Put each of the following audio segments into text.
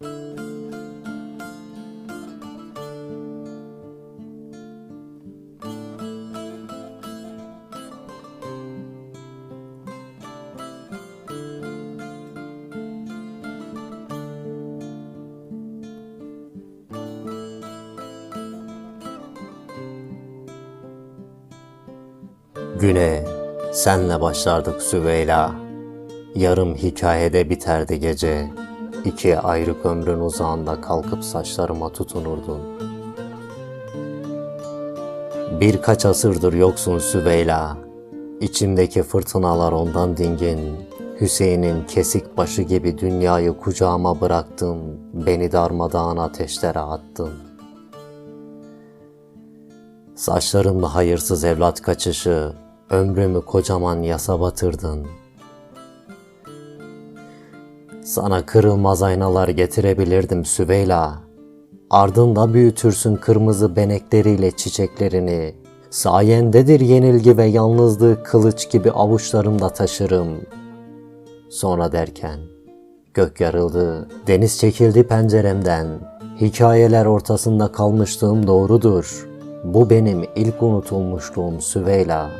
Güne senle başlardık Süveyla. Yarım hikayede biterdi gece. İki ayrık ömrün uzağında kalkıp saçlarıma tutunurdun. Birkaç asırdır yoksun Süveyla. İçimdeki fırtınalar ondan dingin. Hüseyin'in kesik başı gibi dünyayı kucağıma bıraktın. Beni darmadağın ateşlere attın. Saçlarımla hayırsız evlat kaçışı, ömrümü kocaman yasa batırdın. Sana kırılmaz aynalar getirebilirdim Süveyla. Ardında büyütürsün kırmızı benekleriyle çiçeklerini. Sayendedir yenilgi ve yalnızlığı kılıç gibi avuçlarımda taşırım. Sonra derken, gök yarıldı, deniz çekildi penceremden. Hikayeler ortasında kalmışlığım doğrudur. Bu benim ilk unutulmuşluğum Süveyla.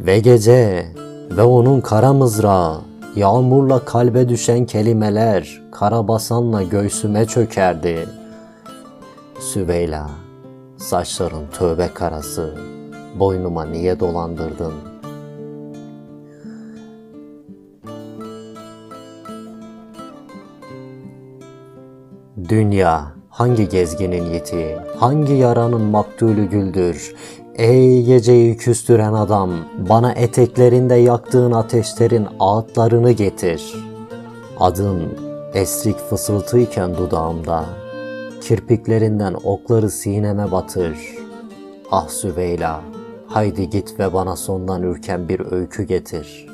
Ve gece ve onun kara mızrağı, yağmurla kalbe düşen kelimeler, karabasanla göğsüme çökerdi. Süveyla, saçların tövbe karası, boynuma niye dolandırdın? Dünya hangi gezginin yeti, hangi yaranın maktulü güldür? Ey geceyi küstüren adam, bana eteklerinde yaktığın ateşlerin ağıtlarını getir. Adın esrik fısıltıyken dudağımda, kirpiklerinden okları sineme batır. Ah Süveyla, haydi git ve bana sondan ürken bir öykü getir.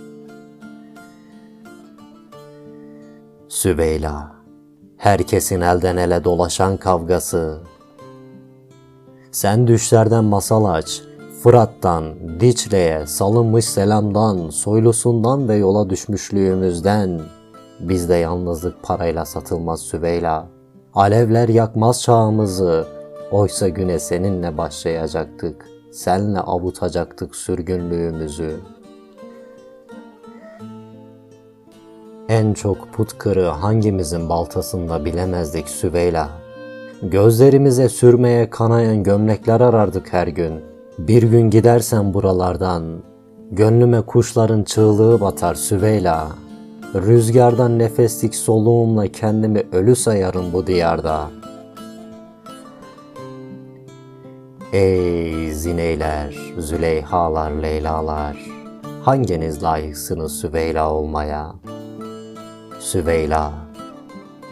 Süveyla, herkesin elden ele dolaşan kavgası. Sen düşlerden masal aç, Fırat'tan, Dicle'ye, salınmış selamdan, soylusundan ve yola düşmüşlüğümüzden. Bizde yalnızlık parayla satılmaz Süveyla. Alevler yakmaz çağımızı, oysa güne seninle başlayacaktık. Senle avutacaktık sürgünlüğümüzü.'' En çok put kırığı hangimizin baltasında bilemezdik Süveyla. Gözlerimize sürmeye kanayan gömlekler arardık her gün. Bir gün gidersen buralardan, gönlüme kuşların çığlığı batar Süveyla. Rüzgardan nefeslik soluğumla kendimi ölü sayarım bu diyarda. Ey zineyler, züleyhalar, leylalar, hanginiz layıksınız Süveyla olmaya?'' Süveyla,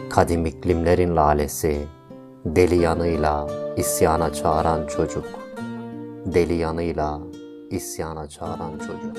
kadim iklimlerin lalesi, deli yanıyla isyana çağıran çocuk, deli yanıyla isyana çağıran çocuk.